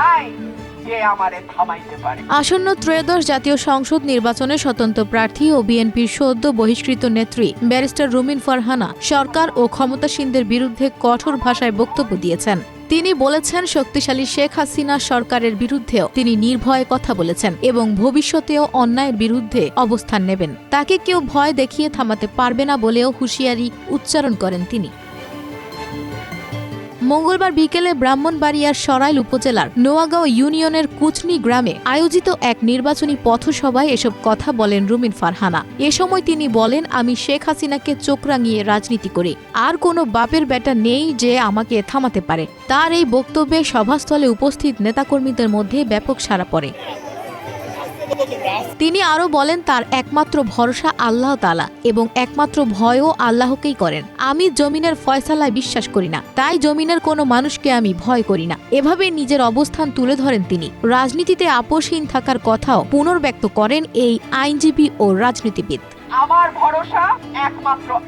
নাই আসন্ন ত্রয়োদশ জাতীয় সংসদ নির্বাচনে স্বতন্ত্র প্রার্থী ও বিএনপির সদ্য বহিষ্কৃত নেত্রী ব্যারিস্টার রুমিন ফারহানা সরকার ও ক্ষমতাসীনদের বিরুদ্ধে কঠোর ভাষায় বক্তব্য দিয়েছেন। তিনি বলেছেন, শক্তিশালী শেখ হাসিনা সরকারের বিরুদ্ধেও তিনি নির্ভয়ে কথা বলেছেন এবং ভবিষ্যতেও অন্যায়ের বিরুদ্ধে অবস্থান নেবেন। তাকে কেউ ভয় দেখিয়ে থামাতে পারবে না বলেও হুঁশিয়ারি উচ্চারণ করেন তিনি। মঙ্গলবার বিকেলে ব্রাহ্মণবাড়িয়ার সরাইল উপজেলার নোয়াগাঁও ইউনিয়নের কুচনি গ্রামে আয়োজিত এক নির্বাচনী পথসভায় এসব কথা বলেন রুমিন ফারহানা। এ সময় তিনি বলেন, আমি শেখ হাসিনাকে চোখ রাঙিয়ে রাজনীতি করি। আর কোনো বাপের বেটা নেই যে আমাকে থামাতে পারে। তার এই বক্তব্যে সভাস্থলে উপস্থিত নেতাকর্মীদের মধ্যে ব্যাপক সাড়া পড়ে। তিনি আরও বলেন, তার একমাত্র ভরসা আল্লাহ তালা এবং একমাত্র ভয়ও আল্লাহকেই করেন। আমি জমিনের ফয়সালায় বিশ্বাস করি না, তাই জমিনের কোনো মানুষকে আমি ভয় করি না। এভাবে নিজের অবস্থান তুলে ধরেন তিনি। রাজনীতিতে আপোষহীন থাকার কথাও পুনর্ব্যক্ত করেন এই আইনজীবী ও রাজনীতিবিদ। আমার ভরসা একমাত্র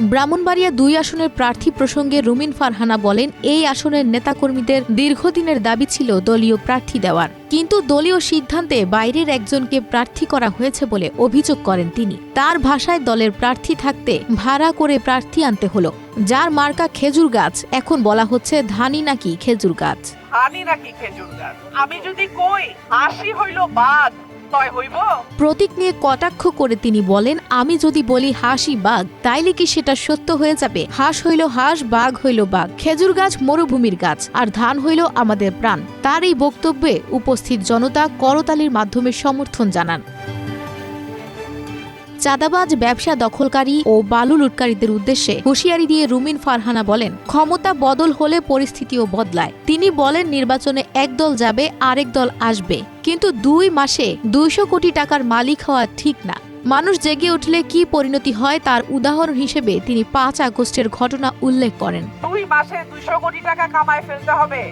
ব্রাহ্মণবাড়িয়া দুই আসনের প্রার্থী প্রসঙ্গে রুমিন ফারহানা বলেন, এই আসনের নেতাকর্মীদের দীর্ঘদিনের দাবি ছিল দলীয় প্রার্থী দেওয়ার। কিন্তু দলীয় সিদ্ধান্তে বাইরের একজনকে প্রার্থী করা হয়েছে বলে অভিযোগ করেন তিনি। তার ভাষায় দলের প্রার্থী থাকতে ভাড়া করে প্রার্থী আনতে হলো। যার মার্কা খেজুর গাছ, এখন বলা হচ্ছে ধানি নাকি খেজুর গাছ। হানি নাকি খেজুর গাছ আমি যদি কই, হাসি হইল বাঘ প্রতীক নিয়ে কটাক্ষ করে তিনি বলেন, আমি যদি বলি হাসি বাঘ, তাইলে কি সেটা সত্য হয়ে যাবে? হাঁস হইল হাঁস, বাঘ হইল বাঘ। খেজুর গাছ মরুভূমির গাছ, আর ধান হইল আমাদের প্রাণ। তার এই বক্তব্যে উপস্থিত জনতা করতালির মাধ্যমে সমর্থন জানান। চাঁদাবাজ, ব্যবসা দখলকারী ও বালু লুটকারীদের উদ্দেশ্যে হুঁশিয়ারি দিয়ে রুমিন ফারহানা বলেন, ক্ষমতা বদল হলে পরিস্থিতিও বদলায়। তিনি বলেন, নির্বাচনে এক দল যাবে, আরেক দল আসবে। কিন্তু দুই মাসে দুইশো কোটি টাকার মালিক হওয়া ঠিক না। মানুষ জেগে উঠলে কি পরিণতি হয় তার উদাহরণ হিসেবে তিনি পাঁচ আগস্টের ঘটনা উল্লেখ করেন। দুই মাসে দুইশো কোটি টাকা কামায় ফেলতে হবে।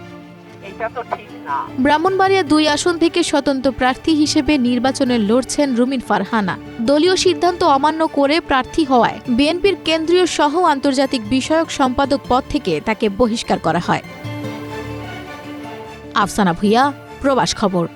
ব্রাহ্মণবাড়িয়া দুই আসন থেকে স্বতন্ত্র প্রার্থী হিসেবে নির্বাচনে লড়ছেন রুমিন ফারহানা। দলীয় সিদ্ধান্ত অমান্য করে প্রার্থী হওয়ায় বিএনপির কেন্দ্রীয় সহ আন্তর্জাতিক বিষয়ক সম্পাদক পদ থেকে তাকে বহিষ্কার করা হয়। আফসানা ভুইয়া, প্রবাস খবর।